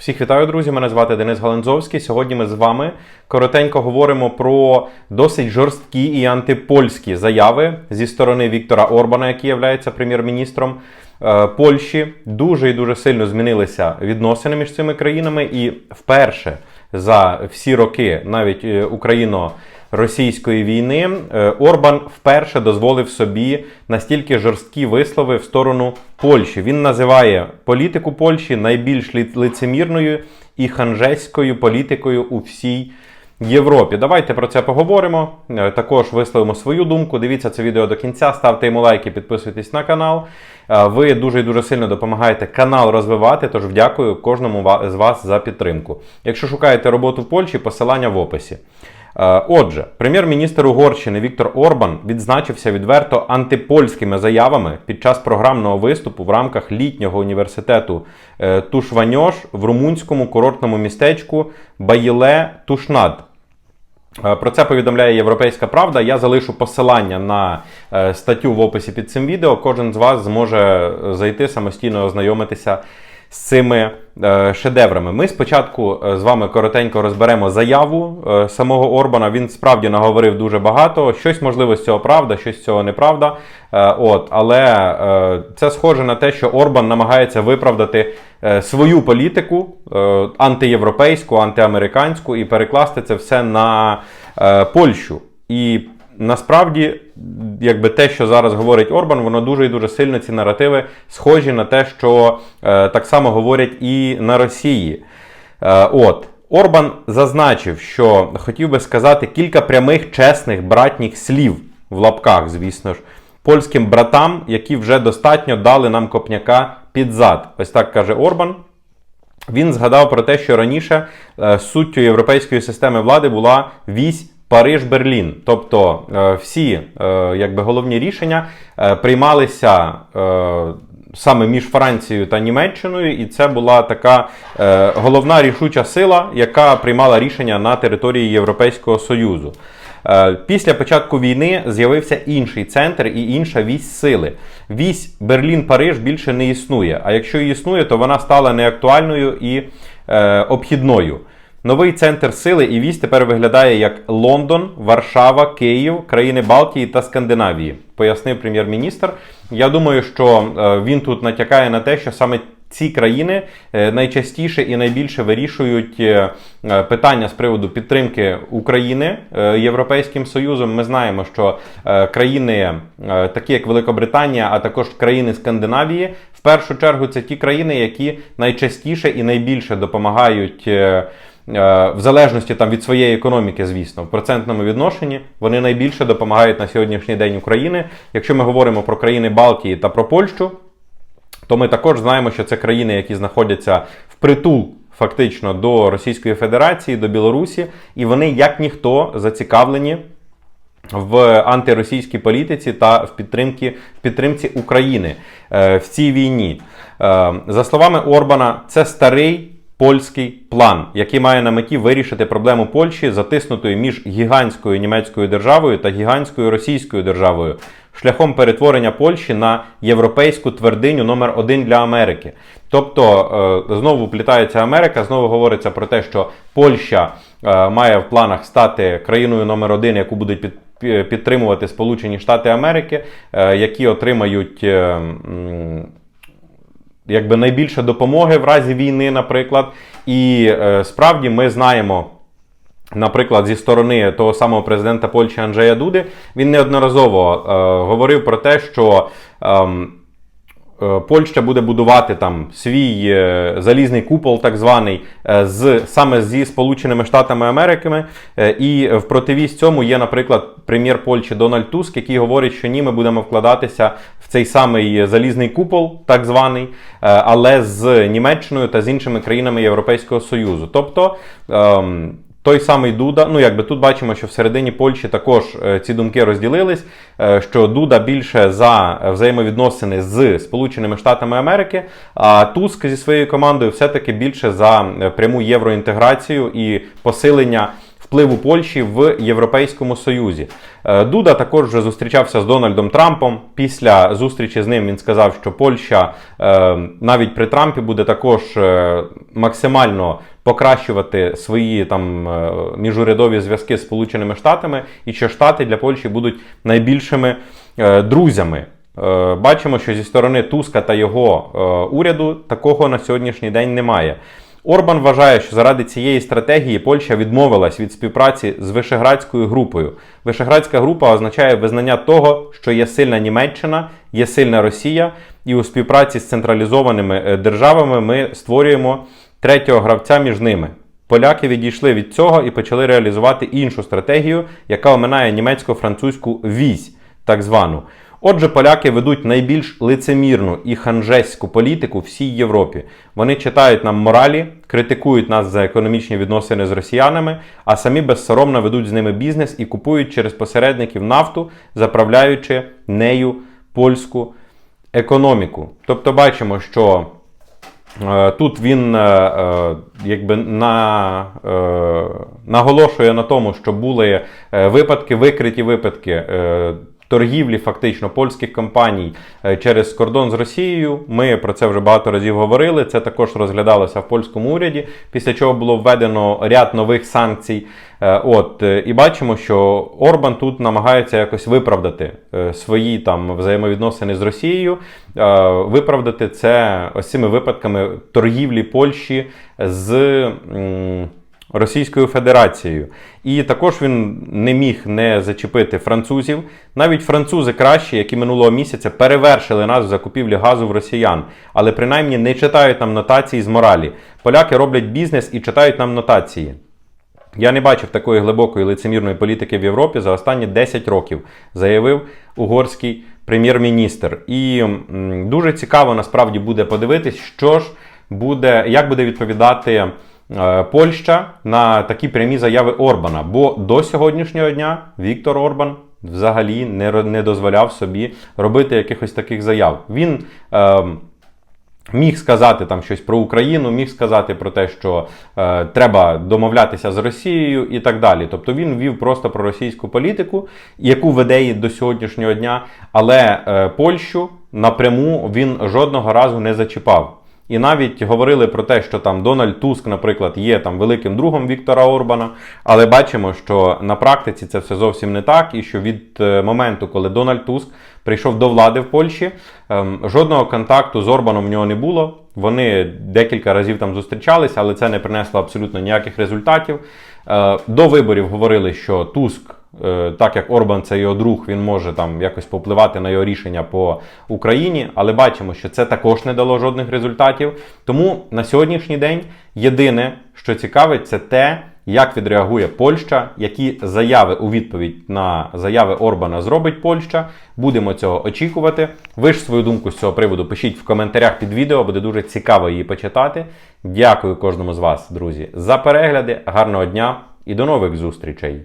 Всіх вітаю, друзі! Мене звати Денис Галанзовський. Сьогодні ми з вами коротенько говоримо про досить жорсткі і антипольські заяви зі сторони Віктора Орбана, який є прем'єр-міністром е, Польщі. Дуже і дуже сильно змінилися відносини між цими країнами, і вперше за всі роки, навіть е, Україно. Російської війни е, Орбан вперше дозволив собі настільки жорсткі вислови в сторону Польщі. Він називає політику Польщі найбільш лицемірною і ханжеською політикою у всій Європі. Давайте про це поговоримо. Е, Також висловимо свою думку. Дивіться це відео до кінця, ставте йому лайки, підписуйтесь на канал. Е, Ви дуже і дуже сильно допомагаєте канал розвивати. Тож дякую кожному з вас за підтримку. Якщо шукаєте роботу в Польщі, посилання в описі. Е, Отже, прем'єр-міністр Угорщини Віктор Орбан відзначився відверто антипольськими заявами під час програмного виступу в рамках літнього університету Тушваньош в румунському курортному містечку Баїле Тушнад. Е, Про це повідомляє Європейська Правда. Я залишу посилання на е, статтю в описі під цим відео. Кожен з вас зможе е, зайти самостійно ознайомитися з цими е, шедеврами. Ми спочатку е, з вами коротенько розберемо заяву е, самого Орбана. Він справді наговорив дуже багато. Щось можливо з цього правда, щось з цього неправда. От, але це схоже на те, що Орбан намагається виправдати свою політику антиєвропейську, антиамериканську і перекласти це все на Польщу. І насправді, якби те, що зараз говорить Орбан, воно дуже і дуже сильно ці наративи схожі на те, що е, так само говорять і на Росії. Е, от. Орбан зазначив, що хотів би сказати кілька прямих чесних братніх слів в лапках, звісно ж, польським братам, які вже достатньо дали нам копняка під зад. Ось так каже Орбан. Він згадав про те, що раніше е, суттю європейської системи влади була вісь Париж-Берлін. Тобто е, всі е, якби, головні рішення е, приймалися саме між Францією та Німеччиною, і це була така головна рішуча сила, яка приймала рішення на території Європейського Союзу. Після початку війни з'явився інший центр і інша вісь сили. Вісь Берлін-Париж більше не існує. А якщо і існує, то вона стала неактуальною і е, обхідною. Новий центр сили і вісь тепер виглядає як Лондон, Варшава, Київ, країни Балтії та Скандинавії, пояснив прем'єр-міністр. Я думаю, що е, він тут натякає на те, що саме ці країни е, найчастіше і найбільше вирішують е, питання з приводу підтримки України Європейським Союзом. Ми знаємо, що країни, такі як Великобританія, а також країни Скандинавії, в першу чергу це ті країни, які найчастіше і найбільше допомагають. Е, В залежності там від своєї економіки, звісно, в процентному відношенні вони найбільше допомагають на сьогоднішній день України. Якщо ми говоримо про країни Балтії та про Польщу, то ми також знаємо, що це країни, які знаходяться впритул фактично до Російської Федерації, до Білорусі, і вони як ніхто зацікавлені в антиросійській політиці та в підтримці, в підтримці України е, в цій війні. Е, За словами Орбана, це старий польський план, який має на меті вирішити проблему Польщі, затиснутої між гігантською німецькою державою та гігантською російською державою, шляхом перетворення Польщі на європейську твердиню номер один для Америки. Тобто е, знову плітається Америка, знову говориться про те, що Польща е, має в планах стати країною номер один, яку будуть під підтримувати Сполучені Штати Америки, е, які отримають якби найбільше допомоги в разі війни, наприклад. І е, справді ми знаємо. Наприклад, зі сторони того самого президента Польщі Анджея Дуди, він неодноразово е, говорив про те, що е, Польща буде будувати там свій е, залізний купол, так званий, е, з саме зі Сполученими Штатами Америки. Е, і в противість цьому є, наприклад, прем'єр Польщі Дональд Туск, який говорить, що ні, ми будемо вкладатися в цей самий залізний купол, так званий, е, але з Німеччиною та з іншими країнами Європейського Союзу. Тобто. Той самий Дуда, ну якби тут бачимо, що всередині Польщі також е, ці думки розділились, е, що Дуда більше за взаємовідносини з Сполученими Штатами Америки, а Туск зі своєю командою все-таки більше за е, пряму євроінтеграцію і посилення впливу Польщі в Європейському Союзі. Е, Дуда також вже зустрічався з Дональдом Трампом. Після зустрічі з ним він сказав, що Польща е, навіть при Трампі буде також е, максимально покращувати свої там міжурядові зв'язки з Сполученими Штатами, і що Штати для Польщі будуть найбільшими друзями. Бачимо, що зі сторони Туска та його уряду такого на сьогоднішній день немає. Орбан вважає, що заради цієї стратегії Польща відмовилась від співпраці з Вишеградською групою. Вишеградська група означає визнання того, що є сильна Німеччина, є сильна Росія, і у співпраці з централізованими е, державами ми створюємо третього гравця між ними. Поляки відійшли від цього і почали реалізувати іншу стратегію, яка оминає німецько-французьку вісь, так звану. Отже, поляки ведуть найбільш лицемірну і ханжеську політику всій Європі. Вони читають нам моралі, критикують нас за економічні відносини з росіянами, а самі безсоромно ведуть з ними бізнес і купують через посередників нафту, заправляючи нею польську економіку. Тобто бачимо, що Е, Тут він е, е, якби на, е, наголошує на тому, що були е, випадки, викриті випадки е, торгівлі фактично польських компаній е, через кордон з Росією. Ми про це вже багато разів говорили. Це також розглядалося в польському уряді, після чого було введено ряд нових санкцій. Е, От е, і бачимо, що Орбан тут намагається якось виправдати свої там взаємовідносини з Росією, виправдати це ось цими випадками торгівлі Польщі з. Російською Федерацією. І також він не міг не зачепити французів. Навіть французи кращі, які минулого місяця перевершили нас в закупівлі газу в росіян, але принаймні не читають нам нотації з моралі. Поляки роблять бізнес і читають нам нотації. Я не бачив такої глибокої лицемірної політики в Європі за останні 10 років, заявив угорський прем'єр-міністр. І дуже цікаво насправді буде подивитись, що ж буде, як буде відповідати Польща на такі прямі заяви Орбана. Бо до сьогоднішнього дня Віктор Орбан взагалі не, не дозволяв собі робити якихось таких заяв. Він. Е, Міг сказати там щось про Україну, міг сказати про те, що е, треба домовлятися з Росією і так далі. Тобто він вів просто про російську політику, яку веде і до сьогоднішнього дня, але е, Польщу напряму він жодного разу не зачіпав. І навіть говорили про те, що там Дональд Туск, наприклад, є там великим другом Віктора Орбана. Але бачимо, що на практиці це все зовсім не так, і що від е, моменту, коли Дональд Туск прийшов до влади в Польщі, ем, жодного контакту з Орбаном в нього не було. Вони декілька разів там зустрічалися, але це не принесло абсолютно ніяких результатів. Е, До виборів говорили, що Туск, так як Орбан це його друг, він може там якось попливати на його рішення по Україні, але бачимо, що це також не дало жодних результатів. Тому на сьогоднішній день єдине, що цікавить, це те, як відреагує Польща, які заяви у відповідь на заяви Орбана зробить Польща. Будемо цього очікувати. Ви ж свою думку з цього приводу пишіть в коментарях під відео, буде дуже цікаво її почитати. Дякую кожному з вас, друзі, за перегляди. Гарного дня і до нових зустрічей!